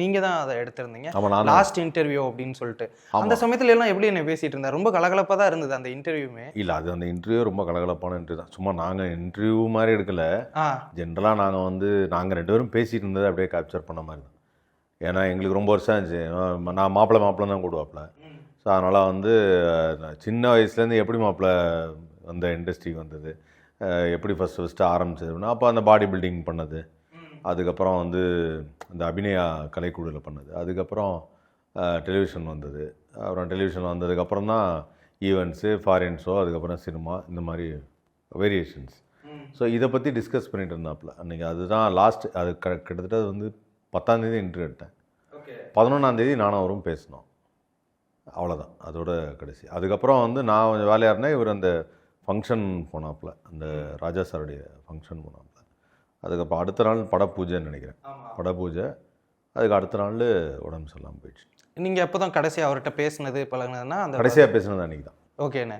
நீங்க தான் அதை எடுத்திருந்தீங்க. லாஸ்ட் இன்டர்வியூ அப்படின்னு சொல்லிட்டு. அந்த சமயத்துல எல்லாம் எப்படி என்ன பேசிட்டு இருந்தார்? ரொம்ப கலகலப்பா தான் இருந்தது அந்த இன்டர்வியூமே இல்லை அது அந்த இன்டர்வியூ ரொம்ப கலகலப்பான இன்டர்வியூ தான். சும்மா நாங்கள் இன்டர்வியூ மாதிரி எடுக்கல. ஆ. ஜென்ரலாக நாங்கள் வந்து நாங்கள் ரெண்டு பேரும் பேசிட்டு இருந்ததை அப்படியே கேப்சர் பண்ண மாதிரி தான். ஏன்னா எங்களுக்கு ரொம்ப வருஷம் ஆச்சு. நான் மாப்பிள்ளை மாப்பிள்ளை தான் கூடுவாப்பில். ஸோ அதனால் வந்து சின்ன வயசுலேருந்து எப்படி மாப்பிள்ளை அந்த இண்டஸ்ட்ரிக்கு வந்தது? எப்படி ஃபஸ்ட்டு ஃபஸ்ட்டு ஆரம்பிச்சதுன்னா அப்போ அந்த பாடி பில்டிங் பண்ணது. அதுக்கப்புறம் வந்து அந்த அபிநயா கலைக்குழுவில் பண்ணது. அதுக்கப்புறம் டெலிவிஷன் வந்தது. அப்புறம் டெலிவிஷன் வந்ததுக்கப்புறம் தான் ஈவெண்ட்ஸு ஃபாரின் ஷோ அதுக்கப்புறம் சினிமா இந்த மாதிரி வேரியேஷன்ஸ் ஸோ இதை பற்றி டிஸ்கஸ் பண்ணிட்டு இருந்தாப்புல அன்றைக்கி அதுதான் லாஸ்ட் அது க கிட்டத்தட்ட அது வந்து பத்தாந்தேதி இன்டர்வியூ எடுத்தேன். பதினொன்றாந்தேதி நானும் அவரும் பேசினோம். அவ்வளோதான் அதோட கடைசி. அதுக்கப்புறம் வந்து நான் கொஞ்சம் வேலையாக இருந்தேன். இவர் அந்த ஃபங்க்ஷன் போனாப்புல அந்த ராஜா சாருடைய ஃபங்க்ஷன் போனாப்புல அதுக்கப்புறம் அடுத்த நாள் பட பூஜைன்னு நினைக்கிறேன். பட பூஜை அதுக்கு அடுத்த நாள் உடம்பு சரியில்லாமல் போயிடுச்சு. நீங்க எப்போதான் கடைசி அவர்கிட்ட பேசுனது பழகுனதுன்னா அந்த கடைசியாக பேசினது அன்றைக்கி தான் ஓகேண்ணே.